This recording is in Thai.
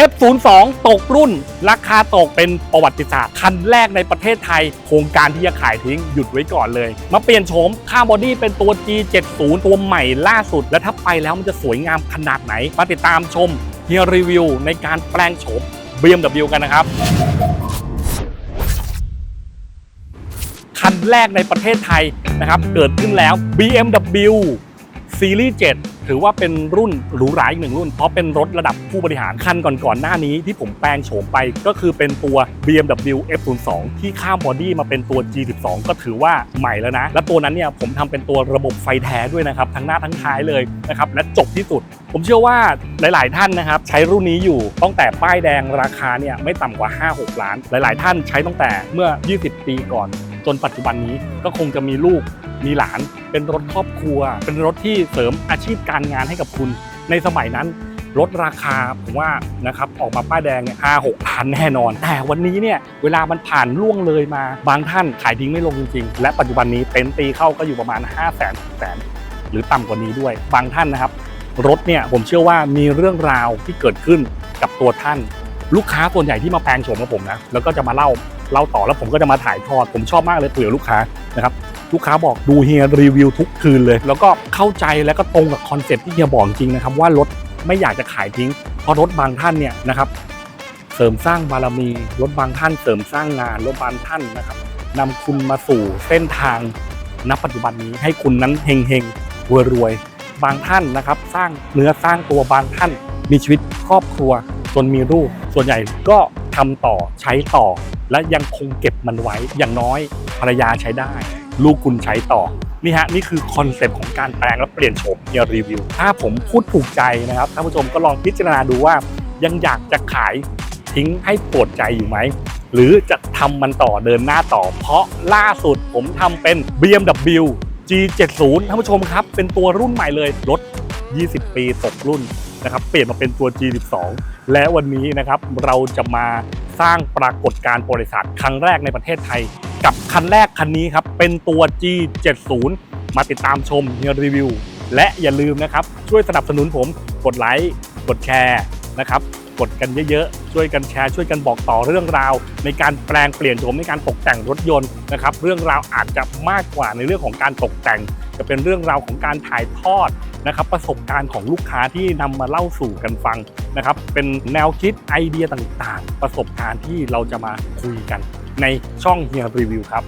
F02 ตกรุ่น ราคาตกเป็นประวัติศาสตร์คันแรกในประเทศไทย โครงการที่จะขายทิ้งหยุดไว้ก่อนเลย มาเปลี่ยนโฉมค่าบอดี้เป็นตัว G70 ตัวใหม่ล่าสุด และถ้าไปแล้วมันจะสวยงามขนาดไหน มาติดตามชมเฮียรีวิวในการแปลงโฉม BMW กันนะครับคันแรกในประเทศไทยนะครับเกิดขึ้นแล้ว BMW ซีรีส์7ถือว่าเป็นรุ่นหรูหราอีกหนึ่งรุ่น เพราะเป็นรถระดับผู้บริหารคันก่อนๆหน้านี้ที่ผมแปลงโฉมไปก็คือเป็นตัว BMW F02 ที่ข้ามบอดี้มาเป็นตัว G12 ก็ถือว่าใหม่แล้วนะ และตัวนั้นเนี่ยผมทำเป็นตัวระบบไฟแท้ด้วยนะครับ ทั้งหน้าทั้งท้ายเลยนะครับ และจบที่สุด ผมเชื่อว่าหลาย ๆ ท่านนะครับ ใช้รุ่นนี้อยู่ตั้งแต่ป้ายแดงราคาเนี่ยไม่ต่ำกว่า 5-6 ล้าน หลาย ๆ ท่านใช้ตั้งแต่เมื่อ 20 ปีก่อน จนปัจจุบันนี้ก็คงจะมีลูก มีหลาน เป็นรถครอบครัว เป็นรถที่เสริมอาชีพการงานให้กับคุณ ในสมัยนั้นลดราคาผมว่านะครับออกมาป้ายแดงเนี่ยห้าหกพันแน่นอน แต่วันนี้เนี่ยเวลามันผ่านล่วงเลยมา บางท่านขายทิ้งไม่ลงจริงๆ และปัจจุบันนี้เต็นท์ตีเข้าก็อยู่ประมาณ 5 0 0 0 0 0แสนหรือต่ำกว่านี้ด้วย บางท่านนะครับ รถเนี่ยผมเชื่อว่ามีเรื่องราวที่เกิดขึ้นกับตัวท่าน ลูกค้าส่วนใหญ่ที่มาแปลงโฉมกับผมนะแล้วก็จะมาเล่าเล่าต่อแล้วผมก็จะมาถ่ายทอดผมชอบมากเลยเผื่อลูกค้านะครับ ลูกค้าบอกดูเฮียรีวิวทุกคืนเลย แล้วก็เข้าใจแล้วก็ตรงกับคอนเซ็ปต์ที่เฮียบอกจริงนะครับว่ารถไม่อยากจะขายทิ้งเพราะรถบางท่านเนี่ยนะครับเสริมสร้างบารมีรถบางท่านเสริมสร้างงานรถบางท่านนะครับนำคุณมาสู่เส้นทางณปัจจุบันนี้ให้คุณนั้นเฮงเฮงรวยรวยบางท่านนะครับ สร้างเนื้อสร้างตัวบางท่าน มีชีวิตครอบครัว จนมีลูกส่วนใหญ่ก็ทำต่อใช้ต่อ และยังคงเก็บมันไว้อย่างน้อยภรรยาใช้ได้ ลูกคุณใช้ต่อ นี่ฮะ นี่คือคอนเซปต์ของการแปลงและเปลี่ยนโฉมเฮียรีวิว ถ้าผมพูดถูกใจนะครับท่านผู้ชมก็ลองพิจารณาดูว่า ยังอยากจะขายทิ้งให้ปวดใจอยู่ไหม หรือจะทำมันต่อเดินหน้าต่อ เพราะล่าสุดผมทำเป็น BMW G70 ท่านผู้ชมครับ เป็นตัวรุ่นใหม่เลยรถ 20 ปีตกรุ่นนะครับ เปลี่ยนมาเป็นตัว G12 และวันนี้นะครับเราจะมา สร้างปรากฏการณ์บริษัทครั้งแรกในประเทศไทย กับคันแรกคันนี้ครับ เป็นตัว G70 มาติดตามชมเฮียรีวิว และอย่าลืมนะครับ ช่วยสนับสนุนผมกดไลค์กดแชร์นะครับกดกันเยอะๆ ช่วยกันแชร์ช่วยกันบอกต่อเรื่องราว ในการแปลงเปลี่ยนโฉมในการตกแต่งรถยนต์นะครับเรื่องราวอาจจะมากกว่าในเรื่องของการตกแต่ง จะเป็นเรื่องราวของการถ่ายทอดนะครับประสบการณ์ของลูกค้าที่นำมาเล่าสู่กันฟัง นะครับ เป็นแนวคิดไอเดียต่างๆ ประสบการณ์ที่เราจะมาคุยกันในช่องเฮียรีวิวครับ